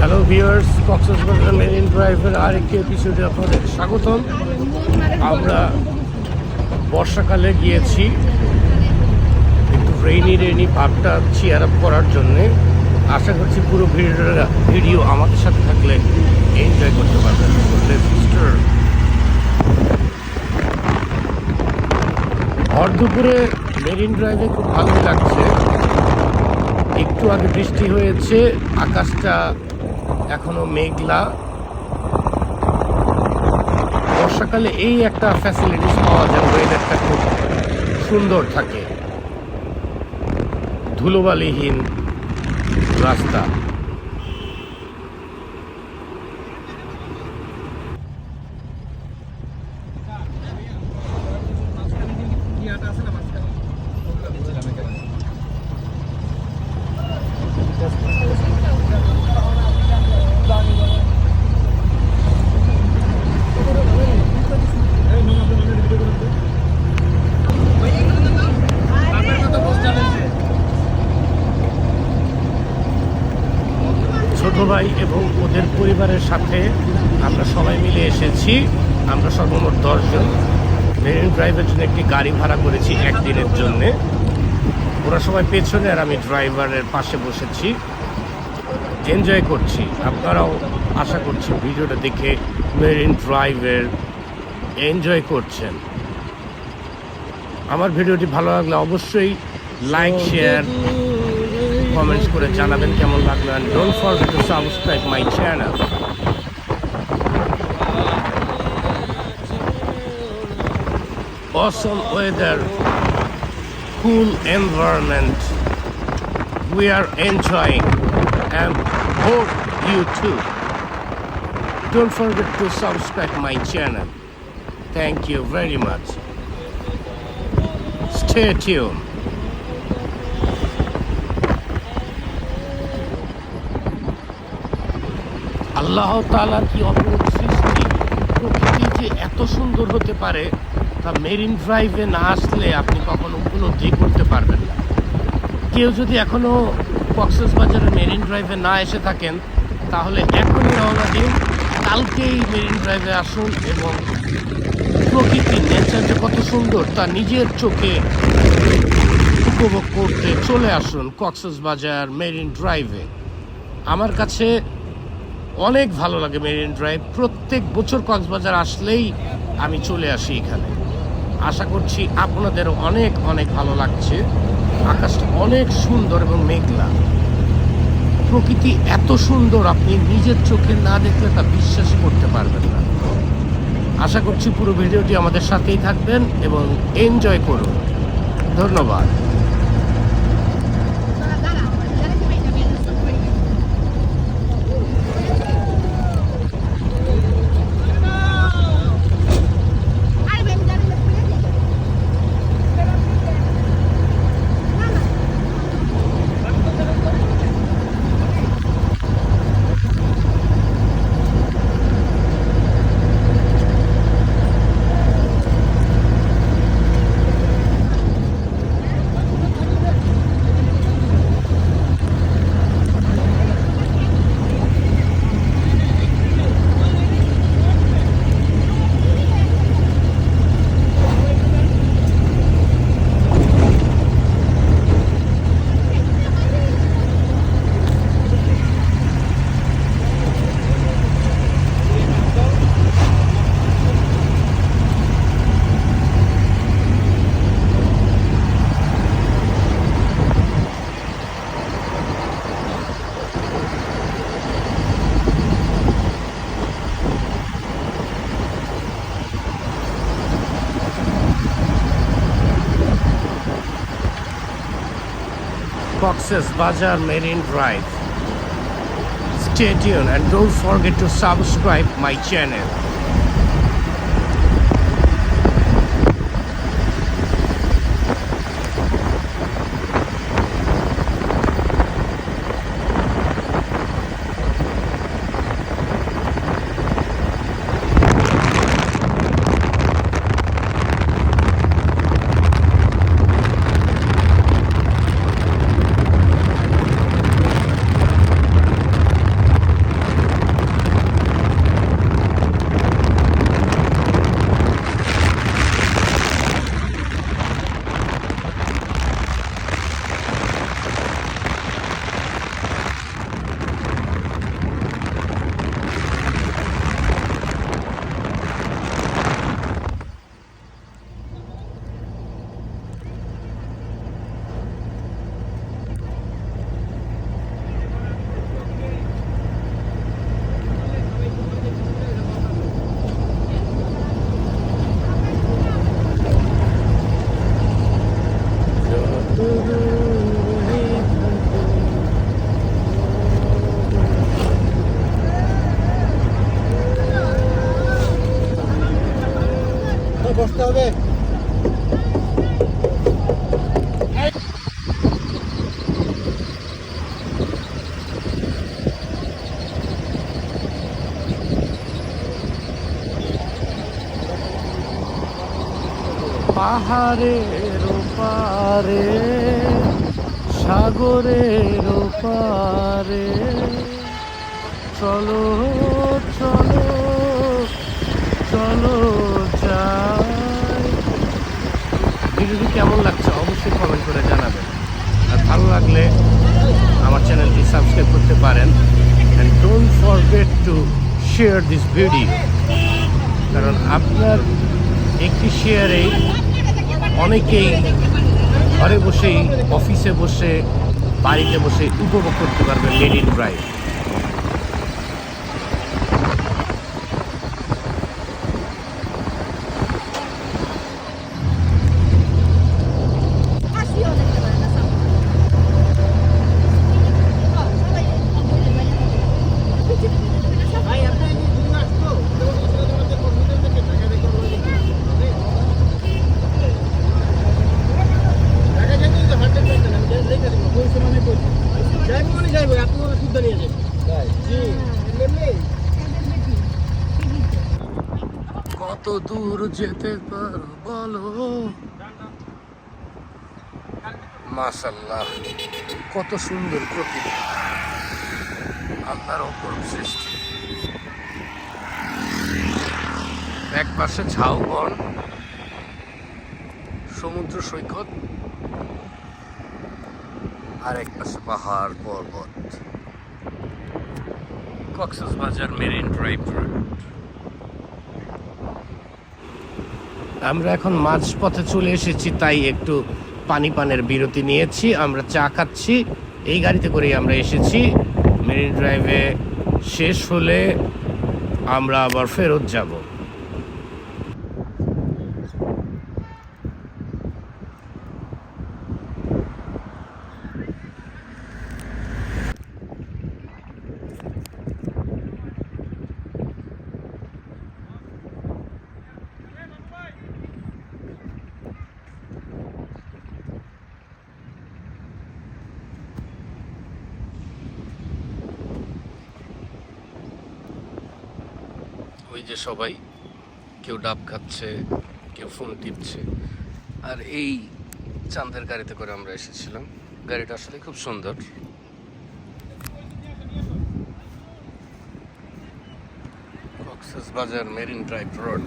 Hello viewers Cox's Bazar marine ড্রাইভের আরেকটি এপিসোডে আপনাদের স্বাগতম। আমরা বর্ষাকালে গিয়েছি, একটু রেইনি রেইনি ভাবটা চিয়ার আপ করার জন্যে। আশা করছি পুরো ভিডিওটা, ভিডিও আমাদের সাথে থাকলে এনজয় করতে পারবেন। ভর দুপুরে মেরিন ড্রাইভে খুব ভালোই লাগছে। একটু আগে বৃষ্টি হয়েছে, আকাশটা এখনও মেঘলা। বর্ষাকালে এই একটা ফ্যাসিলিটিস পাওয়া যায় ওয়েদারটা খুব সুন্দর থাকে। ধুলোবালিহীন রাস্তা। পরিবারের সাথে আমরা সবাই মিলে এসেছি। আমরা সর্বমোট দশজন মেরিন ড্রাইভের জন্য একটি গাড়ি ভাড়া করেছি একদিনের জন্যে। ওরা সবাই পেছনে আর আমি ড্রাইভারের পাশে বসেছি। এনজয় করছি। আপনারাও আশা করছি ভিডিওটা দেখে মেরিন ড্রাইভের এনজয় করছেন। আমার ভিডিওটি ভালো লাগলে অবশ্যই লাইক শেয়ার কমেন্টস করে জানাবেন কেমন লাগলো and don't forget to subscribe my channel awesome weather cool environment we are enjoying and hope you too don't forget to subscribe my channel thank you very much stay tuned Allah তালার কি অপরূপ সৃষ্টি? প্রকৃতি যে এত সুন্দর হতে পারে, তা মেরিন ড্রাইভে না আসলে আপনি কখনো উপলব্ধি করতে পারবেন না। কেউ যদি এখনও কক্সেস বাজারে মেরিন ড্রাইভে না এসে থাকেন, তাহলে এখনই রওনা দিন, কালকেই মেরিন ড্রাইভে আসুন এবং প্রকৃতি নেচার যে কত সুন্দর, তা নিজের চোখে উপভোগ করতে চলে আসুন কক্সেস বাজার মেরিন ড্রাইভে। আমার কাছে অনেক ভালো লাগে মেরিন ড্রাইভ। প্রত্যেক বছর কক্সবাজার আসলেই আমি চলে আসি এখানে। আশা করছি আপনাদেরও অনেক অনেক ভালো লাগছে। আকাশটা অনেক সুন্দর এবং মেঘলা। প্রকৃতি এত সুন্দর, আপনি নিজের চোখে না দেখলে তা বিশ্বাসই করতে পারবেন না। আশা করছি পুরো ভিডিওটি আমাদের সাথেই থাকবেন এবং এনজয় করুন। ধন্যবাদ। Cox's Bazaar Marine Drive. Stay tuned and don't forget to subscribe my channel. পাহাড়ের পারে সাগরের পারে চলো চলো চলো যাই। ভিডিওটি কেমন লাগছে অবশ্যই কমেন্ট করে জানাবেন। আর ভালো লাগলে আমার চ্যানেলটি সাবস্ক্রাইব করতে পারেন। And don't forget to share this video কারণ আপনার একটি শেয়ারেই অনেকেই ঘরে বসেই অফিসে বসে বাড়িতে বসে উপভোগ করতে পারবেন লেডিন ড্রাইভ কত দূর যেতে পারো বলো? মাশাল্লাহ কত সুন্দর প্রকৃতি আল্লাহর অপরূপ সৃষ্টি। এক পাশে ঝাউবন সমুদ্র সৈকত, আর এক পাশে পাহাড়, পর্বত। কক্সবাজার মেরিন ড্রাইভ রোড আমরা এখন মাঝপথে চলে এসেছি, তাই একটু পানি পানের বিরতি নিয়েছি। আমরা চা খাচ্ছি। এই গাড়িতে করেই আমরা এসেছি। মেরিন ড্রাইভে শেষ হলে আমরা আবার ফেরত যাব। ওই যে সবাই, কেউ ডাব খাচ্ছে, কেউ ফোন টিপছে। আর এই চাঁদের গাড়িতে করে আমরা এসেছিলাম। গাড়িটা আসলে খুব সুন্দর। Cox's Bazar marine drive road.